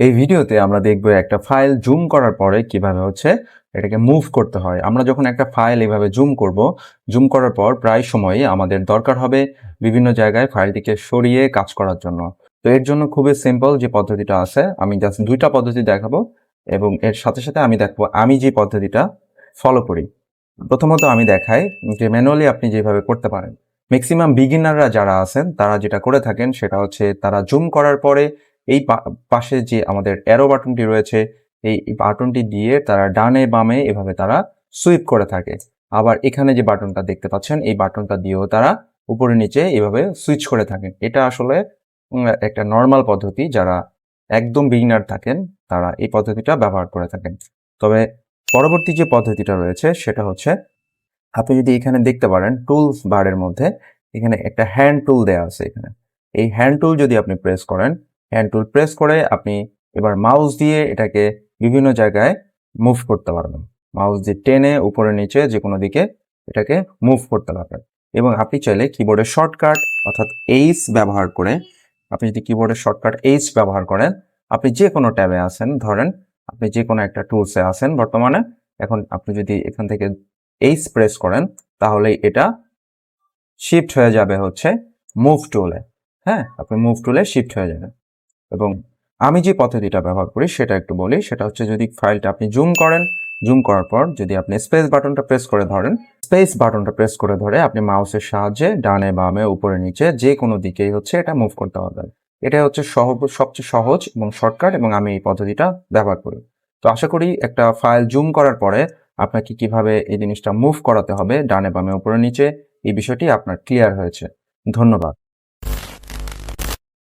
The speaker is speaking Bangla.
এই ভিডিওতে আমরা দেখব একটা ফাইল জুম করার পরে কীভাবে হচ্ছে এটাকে মুভ করতে হয়। আমরা যখন একটা ফাইল এইভাবে জুম করব, জুম করার পর প্রায় সময়ই আমাদের দরকার হবে বিভিন্ন জায়গায় ফাইলটিকে সরিয়ে কাজ করার জন্য। তো এর জন্য খুবই সিম্পল যে পদ্ধতিটা আছে, আমি জাস্ট দুইটা পদ্ধতি দেখাবো এবং এর সাথে সাথে আমি দেখব আমি যে পদ্ধতিটা ফলো করি। প্রথমত আমি দেখাই যে ম্যানুয়ালি আপনি যেভাবে করতে পারেন। ম্যাক্সিমাম বিগিনাররা যারা আছেন, তারা যেটা করে থাকেন সেটা হচ্ছে তারা জুম করার পরে এই পাশে যে আমাদের অ্যারো বাটনটি রয়েছে, এই বাটনটি দিয়ে তারা ডানে বামে এভাবে তারা সুইপ করে থাকে। আবার এখানে যে বাটনটা দেখতে পাচ্ছেন, এই বাটনটা দিয়েও তারা উপরে নিচে এভাবে সুইচ করে থাকেন এটা আসলে একটা নর্মাল পদ্ধতি, যারা একদম বিগিনার থাকেন, তারা এই পদ্ধতিটা ব্যবহার করে থাকেন। তবে পরবর্তী যে পদ্ধতিটা রয়েছে, সেটা হচ্ছে, আপনি যদি এখানে দেখতে পারেন টুলস বারের মধ্যে এখানে একটা হ্যান্ড টুল দেওয়া আছে এখানে। এই হ্যান্ড টুল যদি আপনি প্রেস করেন হ্যান্ড টুল প্রেস করে আপনি এবার মাউস দিয়ে এটাকে বিভিন্ন জায়গায় মুভ করতে পারবেন। মাউস দিয়ে টেনে উপরে নিচে যে কোনো দিকে এটাকে মুভ করতে পারবেন। এবং আপনি চাইলে কিবোর্ডের শর্টকাট অর্থাৎ এইচ ব্যবহার করে আপনি যদি কিবোর্ডের শর্টকাট এইচ ব্যবহার করেন, আপনি যে কোনো ট্যাবে আছেন, ধরেন আপনি যে কোনো একটা টুলসে আছেন বর্তমানে, এখন আপনি যদি এখান থেকে এইচ প্রেস করেন, তাহলে এটা শিফট হয়ে যাবে হচ্ছে মুভ টুলে হ্যাঁ আপনি মুভ টুলে শিফট হয়ে যাবে এবং আমি যে পদ্ধতিটা ব্যবহার করি সেটা একটু বলি, সেটা হচ্ছে যদি ফাইলটা আপনি জুম করেন, জুম করার পর যদি আপনি স্পেস বাটনটা প্রেস করে ধরেন, স্পেস বাটনটা প্রেস করে ধরে আপনি মাউসের সাহায্যে ডানে, বামে, উপরে, নিচে যে কোনো দিকেই হচ্ছে এটা মুভ করতে পারবেন। এটা হচ্ছে সহ সবচেয়ে সহজ এবং শর্টকাট এবং আমি এই পদ্ধতিটা ব্যবহার করি। তো আশা করি একটা ফাইল জুম করার পরে আপনাকে কীভাবে এই জিনিসটা মুভ করাতে হবে, ডানে, বামে, উপরে, নিচে, এই বিষয়টি আপনার ক্লিয়ার হয়েছে। ধন্যবাদ।